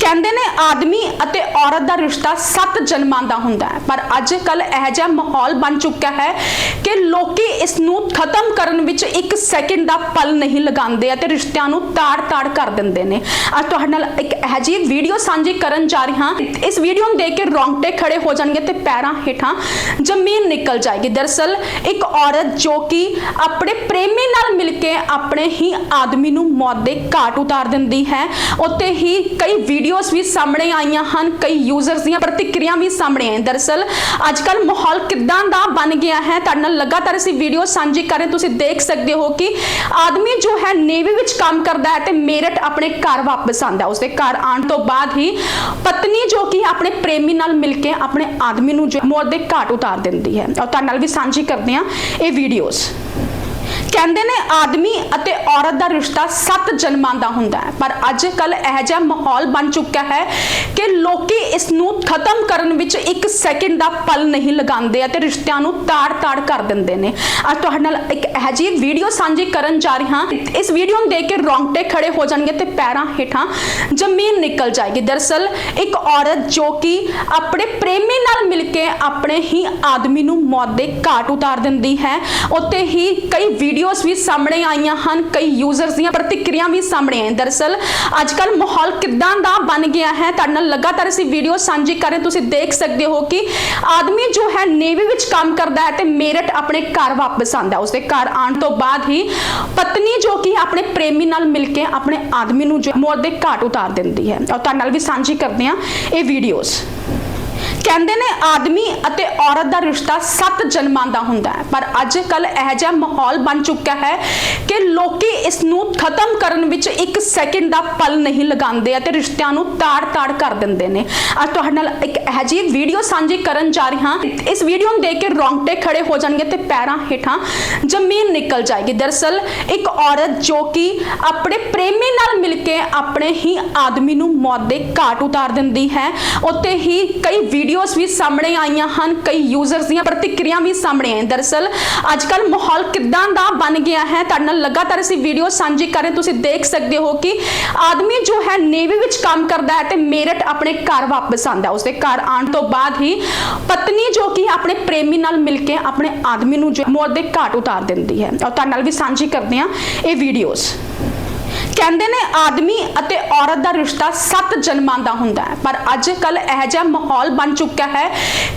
ਕਹਿੰਦੇ ਨੇ ਆਦਮੀ ਅਤੇ ਔਰਤ ਦਾ ਰਿਸ਼ਤਾ ਸੱਤ ਜਨਮਾਂ ਦਾ ਹੁੰਦਾ ਹੈ। ਪਰ ਅੱਜ ਕੱਲ ਇਹ ਜਿਹਾ ਮਾਹੌਲ ਬਣ ਚੁੱਕਾ ਹੈ ਕਿ ਲੋਕੀ ਇਸ ਨੂੰ ਖਤਮ ਕਰਨ ਵਿੱਚ ਇੱਕ ਸੈਕਿੰਡ ਦਾ ਪਲ ਨਹੀਂ ਲਗਾਉਂਦੇ ਅਤੇ ਰਿਸ਼ਤਿਆਂ ਨੂੰ ਤਾੜ-ਤਾੜ ਕਰ ਦਿੰਦੇ ਨੇ। ਅੱਜ ਤੁਹਾਡੇ ਨਾਲ ਇੱਕ ਇਹ ਜਿਹੀ ਵੀਡੀਓ ਸਾਂਝੀ ਕਰਨ ਜਾ ਰਹੀ ਹਾਂ। ਇਸ ਵੀਡੀਓ ਨੂੰ ਦੇਖ ਕੇ ਰੌਂਗਟੇ ਖੜੇ ਹੋ ਜਾਣਗੇ ਤੇ ਪੈਰਾਂ ਹੇਠਾਂ ਜ਼ਮੀਨ ਨਿਕਲ ਜਾਏਗੀ। ਦਰਅਸਲ ਇੱਕ ਔਰਤ ਜੋ ਕਿ ਆਪਣੇ ਪ੍ਰੇਮੀ ਨਾਲ ਮਿਲ ਕੇ ਆਪਣੇ ਹੀ ਆਦਮੀ ਨੂੰ ਮੌਤ ਦੇ ਘਾਟ ਉਤਾਰ ਦਿੰਦੀ ਹੈ। ਉੱਤੇ ਹੀ ਕਈ ਵੀਡੀਓ ਵੀਡੀਓਜ਼ ਵੀ ਸਾਹਮਣੇ ਆਈਆਂ ਹਨ, ਕਈ ਯੂਜ਼ਰਸ ਦੀਆਂ ਪ੍ਰਤੀਕਿਰਿਆ ਵੀ ਸਾਹਮਣੇ ਆਈਆਂ। ਦਰਅਸਲ ਅੱਜ ਮਾਹੌਲ ਕਿੱਦਾਂ ਦਾ ਬਣ ਗਿਆ ਹੈ? ਤੁਹਾਡੇ ਨਾਲ ਲਗਾਤਾਰ ਅਸੀਂ ਵੀਡੀਓ ਸਾਂਝੀ ਕਰ ਰਹੇ ਤੁਸੀਂ ਦੇਖ ਸਕਦੇ ਹੋ ਕਿ ਆਦਮੀ ਜੋ ਹੈ, ਨੇਵੀ ਵਿੱਚ ਕੰਮ ਕਰਦਾ ਹੈ ਤੇ ਮੇਰਠ ਆਪਣੇ ਘਰ ਵਾਪਸ ਆਂਦਾ ਉਸਦੇ ਘਰ ਆਉਣ ਤੋਂ ਬਾਅਦ ਹੀ ਪਤਨੀ ਜੋ ਕਿ ਆਪਣੇ ਪ੍ਰੇਮੀ ਨਾਲ ਮਿਲ ਕੇ ਆਪਣੇ ਆਦਮੀ ਨੂੰ ਜੋ ਮੌਤ ਦੇ ਘਾਟ ਉਤਾਰ ਦਿੰਦੀ ਹੈ। ਔਰ ਤੁਹਾਡੇ ਨਾਲ ਵੀ ਸਾਂਝੀ ਕਰਦੇ ਹਾਂ ਇਹ ਵੀਡੀਓਜ਼ ਕਹਿੰਦੇ ਨੇ ਆਦਮੀ ਅਤੇ ਔਰਤ ਦਾ ਰਿਸ਼ਤਾ ਸੱਤ ਜਨਮਾਂ ਦਾ ਹੁੰਦਾ ਹੈ। ਪਰ ਅੱਜ ਕੱਲ ਇਹ ਜਿਹਾ ਮਾਹੌਲ ਬਣ ਚੁੱਕਾ ਹੈ ਕਿ ਲੋਕੀ ਇਸ ਨੂੰ ਖਤਮ ਕਰਨ ਵਿੱਚ ਇੱਕ ਸੈਕਿੰਡ ਦਾ ਪਲ ਨਹੀਂ ਲਗਾਉਂਦੇ ਅਤੇ ਰਿਸ਼ਤਿਆਂ ਨੂੰ ਤਾੜ-ਤਾੜ ਕਰ ਦਿੰਦੇ ਨੇ। ਅੱਜ ਤੁਹਾਡੇ ਨਾਲ ਇੱਕ ਇਹ ਜਿਹੀ ਵੀਡੀਓ ਸਾਂਝੀ ਕਰਨ ਜਾ ਰਹੀ ਹਾਂ। ਇਸ ਵੀਡੀਓ ਨੂੰ ਦੇਖ ਕੇ ਰੌਂਗਟੇ ਖੜੇ ਹੋ ਜਾਣਗੇ ਤੇ ਪੈਰਾਂ ਹੇਠਾਂ ਜ਼ਮੀਨ ਨਿਕਲ ਜਾਏਗੀ। ਦਰਅਸਲ ਇੱਕ ਔਰਤ ਜੋ ਕਿ ਆਪਣੇ ਪ੍ਰੇਮੀ ਨਾਲ ਮਿਲ ਕੇ ਆਪਣੇ ਹੀ ਆਦਮੀ ਨੂੰ ਮੌਤ ਦੇ ਘਾਟ ਉਤਾਰ ਦਿੰਦੀ ਹੈ। ਉੱਤੇ ਹੀ ਕਈ ਵੀਡੀਓ ਵੀਡੀਓਜ਼ ਵੀ ਸਾਹਮਣੇ ਆਈਆਂ ਹਨ, ਕਈ ਯੂਜ਼ਰਸ ਦੀਆਂ ਪ੍ਰਤੀਕਿਰਿਆ ਵੀ ਸਾਹਮਣੇ ਆਈਆਂ। ਦਰਅਸਲ ਅੱਜ ਮਾਹੌਲ ਕਿੱਦਾਂ ਦਾ ਬਣ ਗਿਆ ਹੈ? ਤੁਹਾਡੇ ਨਾਲ ਲਗਾਤਾਰ ਅਸੀਂ ਵੀਡੀਓ ਸਾਂਝੀ ਕਰ ਰਹੇ ਤੁਸੀਂ ਦੇਖ ਸਕਦੇ ਹੋ ਕਿ ਆਦਮੀ ਜੋ ਹੈ, ਨੇਵੀ ਵਿੱਚ ਕੰਮ ਕਰਦਾ ਹੈ ਤੇ ਮੇਰਠ ਆਪਣੇ ਘਰ ਵਾਪਸ ਆਂਦਾ ਉਸਦੇ ਘਰ ਆਉਣ ਤੋਂ ਬਾਅਦ ਹੀ ਪਤਨੀ ਜੋ ਕਿ ਆਪਣੇ ਪ੍ਰੇਮੀ ਨਾਲ ਮਿਲ ਕੇ ਆਪਣੇ ਆਦਮੀ ਨੂੰ ਜੋ ਮੌਤ ਦੇ ਘਾਟ ਉਤਾਰ ਦਿੰਦੀ ਹੈ। ਔਰ ਤੁਹਾਡੇ ਨਾਲ ਵੀ ਸਾਂਝੀ ਕਰਦੇ ਹਾਂ ਇਹ ਵੀਡੀਓਜ਼ ਕਹਿੰਦੇ ਨੇ ਆਦਮੀ ਅਤੇ ਔਰਤ ਦਾ ਰਿਸ਼ਤਾ ਸੱਤ ਜਨਮਾਂ ਦਾ ਹੁੰਦਾ ਹੈ। ਪਰ ਅੱਜ ਕੱਲ ਇਹ ਜਿਹਾ ਮਾਹੌਲ ਬਣ ਚੁੱਕਾ ਹੈ ਕਿ ਲੋਕੀ ਇਸ ਨੂੰ ਖਤਮ ਕਰਨ ਵਿੱਚ ਇੱਕ ਸੈਕਿੰਡ ਦਾ ਪਲ ਨਹੀਂ ਲਗਾਉਂਦੇ ਅਤੇ ਰਿਸ਼ਤਿਆਂ ਨੂੰ ਤਾੜ-ਤਾੜ ਕਰ ਦਿੰਦੇ ਨੇ। ਅੱਜ ਤੁਹਾਡੇ ਨਾਲ ਇੱਕ ਇਹ ਜਿਹੀ ਵੀਡੀਓ ਸਾਂਝੀ ਕਰਨ ਜਾ ਰਹੀ ਹਾਂ। ਇਸ ਵੀਡੀਓ ਨੂੰ ਦੇਖ ਕੇ ਰੌਂਗਟੇ ਖੜੇ ਹੋ ਜਾਣਗੇ ਤੇ ਪੈਰਾਂ ਹੇਠਾਂ ਜ਼ਮੀਨ ਨਿਕਲ ਜਾਏਗੀ। ਦਰਅਸਲ ਇੱਕ ਔਰਤ ਜੋ ਕਿ ਆਪਣੇ ਪ੍ਰੇਮੀ ਨਾਲ ਮਿਲ ਕੇ ਆਪਣੇ ਹੀ ਆਦਮੀ ਨੂੰ ਮੌਤ ਦੇ ਘਾਟ ਉਤਾਰ ਦਿੰਦੀ ਹੈ। ਉੱਤੇ ਹੀ ਕਈ ਵੀਡੀਓਜ਼ ਵੀ ਸਾਹਮਣੇ ਆਈਆਂ ਹਨ, ਕਈ ਯੂਜ਼ਰਸ ਦੀਆਂ ਪ੍ਰਤੀਕਿਰਿਆ ਵੀ ਸਾਹਮਣੇ ਆਈਆਂ। ਦਰਅਸਲ ਅੱਜ ਮਾਹੌਲ ਕਿੱਦਾਂ ਦਾ ਬਣ ਗਿਆ ਹੈ? ਤੁਹਾਡੇ ਨਾਲ ਲਗਾਤਾਰ ਅਸੀਂ ਵੀਡੀਓ ਸਾਂਝੀ ਕਰ ਰਹੇ ਤੁਸੀਂ ਦੇਖ ਸਕਦੇ ਹੋ ਕਿ ਆਦਮੀ ਜੋ ਹੈ, ਨੇਵੀ ਵਿੱਚ ਕੰਮ ਕਰਦਾ ਹੈ ਤੇ ਮੇਰਠ ਆਪਣੇ ਘਰ ਵਾਪਸ ਆਂਦਾ ਉਸਦੇ ਘਰ ਆਉਣ ਤੋਂ ਬਾਅਦ ਹੀ ਪਤਨੀ ਜੋ ਕਿ ਆਪਣੇ ਪ੍ਰੇਮੀ ਨਾਲ ਮਿਲ ਕੇ ਆਪਣੇ ਆਦਮੀ ਨੂੰ ਜੋ ਮੌਤ ਦੇ ਘਾਟ ਉਤਾਰ ਦਿੰਦੀ ਹੈ। ਔਰ ਤੁਹਾਡੇ ਨਾਲ ਵੀ ਸਾਂਝੀ ਕਰਦੇ ਹਾਂ ਇਹ ਵੀਡੀਓਜ਼ ਕਹਿੰਦੇ ਨੇ ਆਦਮੀ ਅਤੇ ਔਰਤ ਦਾ ਰਿਸ਼ਤਾ ਸੱਤ ਜਨਮਾਂ ਦਾ ਹੁੰਦਾ ਹੈ। ਪਰ ਅੱਜ ਕੱਲ ਇਹ ਜਿਹਾ ਮਾਹੌਲ ਬਣ ਚੁੱਕਾ ਹੈ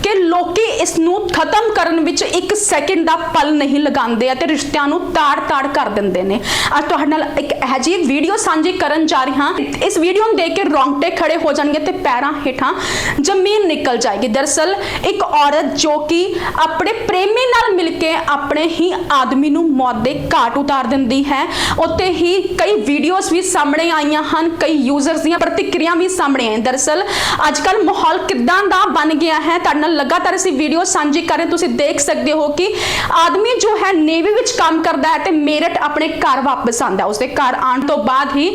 ਕਿ ਲੋਕੀ ਇਸ ਨੂੰ ਖਤਮ ਕਰਨ ਵਿੱਚ ਇੱਕ ਸੈਕਿੰਡ ਦਾ ਪਲ ਨਹੀਂ ਲਗਾਉਂਦੇ ਅਤੇ ਰਿਸ਼ਤਿਆਂ ਨੂੰ ਤਾੜ-ਤਾੜ ਕਰ ਦਿੰਦੇ ਨੇ। ਅੱਜ ਤੁਹਾਡੇ ਨਾਲ ਇੱਕ ਇਹ ਜਿਹੀ ਵੀਡੀਓ ਸਾਂਝੀ ਕਰਨ ਜਾ ਰਹੀ ਹਾਂ। ਇਸ ਵੀਡੀਓ ਨੂੰ ਦੇਖ ਕੇ ਰੌਂਗਟੇ ਖੜੇ ਹੋ ਜਾਣਗੇ ਤੇ ਪੈਰਾਂ ਹੇਠਾਂ ਜ਼ਮੀਨ ਨਿਕਲ ਜਾਏਗੀ। ਦਰਅਸਲ, ਇੱਕ ਔਰਤ ਜੋ ਕਿ ਆਪਣੇ ਪ੍ਰੇਮੀ ਨਾਲ ਮਿਲ ਕੇ ਆਪਣੇ ਹੀ ਆਦਮੀ ਨੂੰ ਮੌਤ ਦੇ ਘਾਟ ਉਤਾਰ ਦਿੰਦੀ ਹੈ। ਉੱਤੇ ਹੀ ਕਈ ਵੀਡੀਓ ਵੀਡੀਓਜ਼ ਵੀ ਸਾਹਮਣੇ ਆਈਆਂ ਹਨ, ਕਈ ਯੂਜ਼ਰਸ ਦੀਆਂ ਪ੍ਰਤੀਕਿਰਿਆ ਵੀ ਸਾਹਮਣੇ ਆਈਆਂ। ਦਰਅਸਲ ਅੱਜ ਕੱਲ ਮਾਹੌਲ ਕਿੱਦਾਂ ਦਾ ਬਣ ਗਿਆ ਹੈ? ਤੁਹਾਡੇ ਨਾਲ ਲਗਾਤਾਰ ਅਸੀਂ ਵੀਡੀਓ ਸਾਂਝੀ ਕਰ ਰਹੇ ਤੁਸੀਂ ਦੇਖ ਸਕਦੇ ਹੋ ਕਿ ਆਦਮੀ ਜੋ ਹੈ, ਨੇਵੀ ਵਿੱਚ ਕੰਮ ਕਰਦਾ ਹੈ ਤੇ ਮੇਰਠ ਆਪਣੇ ਘਰ ਵਾਪਸ ਆਂਦਾ ਉਸਦੇ ਘਰ ਆਉਣ ਤੋਂ ਬਾਅਦ ਹੀ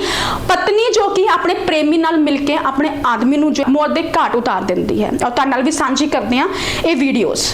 ਪਤਨੀ ਜੋ ਕਿ ਆਪਣੇ ਪ੍ਰੇਮੀ ਨਾਲ ਮਿਲ ਕੇ ਆਪਣੇ ਆਦਮੀ ਨੂੰ ਜੋ ਮੌਤ ਦੇ ਘਾਟ ਉਤਾਰ ਦਿੰਦੀ ਹੈ। ਔਰ ਤੁਹਾਡੇ ਨਾਲ ਵੀ ਸਾਂਝੀ ਕਰਦੇ ਹਾਂ ਇਹ ਵੀਡੀਓਜ਼